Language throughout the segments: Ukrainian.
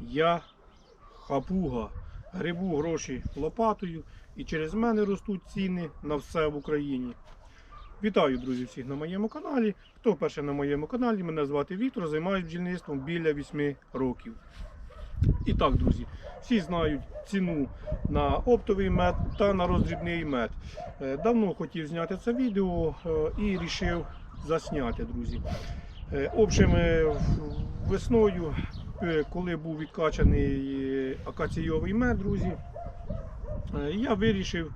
Я хапуга. Грибу гроші лопатою і через мене ростуть ціни на все в Україні. Вітаю, друзі, всіх на моєму каналі. Хто вперше на моєму каналі, мене звати Віктор, займаюся бджільництвом біля 8 років. І так, друзі, всі знають ціну на оптовий мед та на роздрібний мед. Е, Давно хотів зняти це відео е, і вирішив засняти, друзі. Е, общем, весною, коли був відкачаний е, акаційовий мед, друзі, е, я вирішив,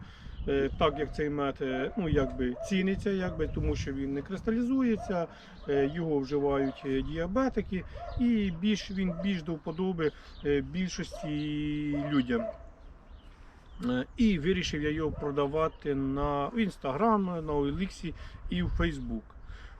е, так як цей мед е, ну, якби ціниться, якби, тому що він не кристалізується, е, його вживають е, діабетики, і більш, він більш до вподоби е, більшості людям. Е, І вирішив я його продавати на Інстаграм, на OLX і в Фейсбук.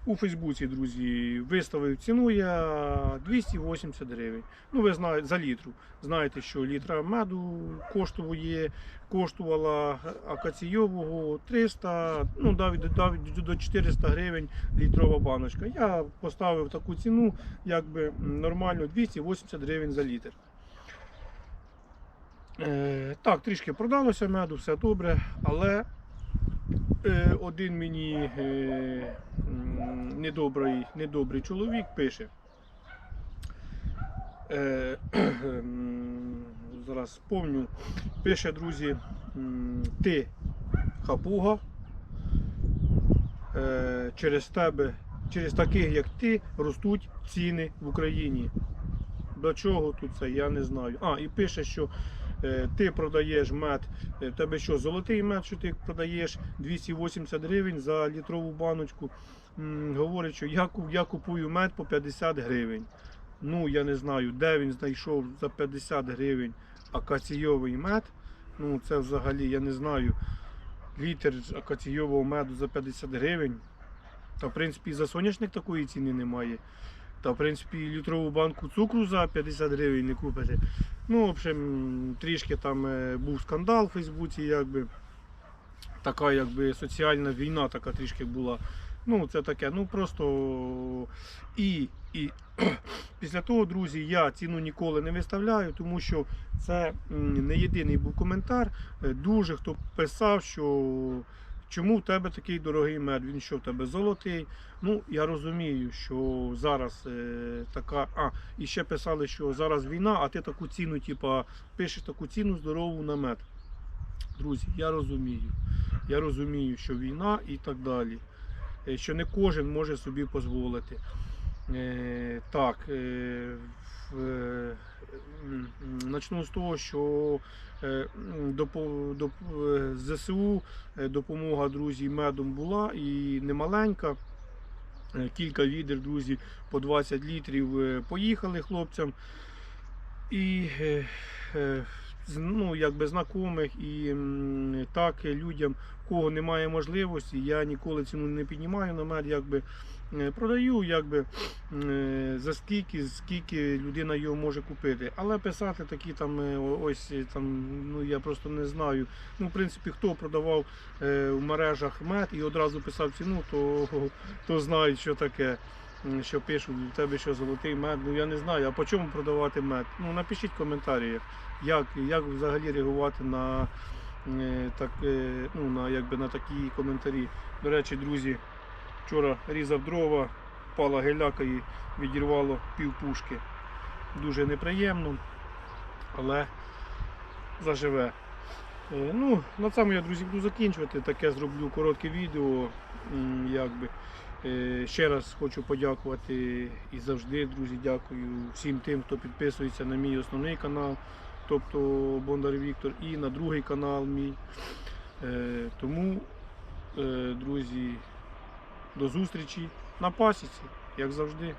У Фейсбуці, друзі, виставив ціну я 280 гривень. Ну, ви знаєте, за літру. Знаєте, що літра меду коштує, коштувала акаційового 300, ну навіть, до 400 гривень літрова баночка. Я поставив таку ціну, якби нормально 280 гривень за літр. Е, так, трішки продалося меду, все добре, але е, один мені е, недобрий, недобрий чоловік пише. Е, зараз помню, пише, друзі, ти хапуга. Е, через тебе, через таких як ти, ростуть ціни в Україні. До чого тут це, я не знаю. А, і пише, що ти продаєш мед, е, тебе що, золотий мед, що ти продаєш 280 гривень за літрову баночку. Говорить, що я, я купую мед по 50 гривень. Ну, я не знаю, де він знайшов за 50 гривень акаційовий мед. Ну, це взагалі, я не знаю, літр акаційового меду за 50 гривень. Та, в принципі, за соняшник такої ціни немає. Та, в принципі, літрову банку цукру за 50 гривень не купите. Ну, в общем, трішки там е, був скандал в Фейсбуці, якби. Така якби соціальна війна така трішки була. Ну, це таке, ну просто і, і після того, друзі, я ціну ніколи не виставляю, тому що це не єдиний був коментар. Е, Дуже хто писав, що чому в тебе такий дорогий мед, він що в тебе золотий. Ну, я розумію, що зараз е, така. А, і ще писали, що зараз війна, а ти таку ціну, типа, пишеш таку ціну здорову на мед. Друзі, я розумію. Я розумію, що війна і так далі. Е, Що не кожен може собі дозволити. Е, так, е, начну з того, що е, е, ЗСУ е, допомога друзі медом була і немаленька. Е, Кілька відер, друзі, по 20 літрів е, поїхали хлопцям. І е, е, ну, якби знайомих і так людям, кого немає можливості, я ніколи ціну не піднімаю на мед, якби е, продаю, якби е, за скільки, скільки людина його може купити. Але писати такі там е, ось там, ну я просто не знаю. Ну, в принципі, хто продавав в мережах мед і одразу писав ціну, то, то знають, що таке. Що пишуть, у тебе що золотий мед, ну я не знаю, а по чому продавати мед? Ну напишіть в коментарях, як, як взагалі реагувати на, е, так, е, ну, на, якби, на такі коментарі. До речі, друзі, вчора різав дрова, впала геляка і відірвало пів пушки. Дуже неприємно, але заживе. Е, Ну, на цьому я, друзі, буду закінчувати. Таке зроблю коротке відео. Якби. Е, Ще раз хочу подякувати і завжди, друзі, дякую всім тим, хто підписується на мій основний канал, тобто Бондар Віктор, і на другий канал мій. Е, Тому, е, друзі, до зустрічі на пасіці, як завжди.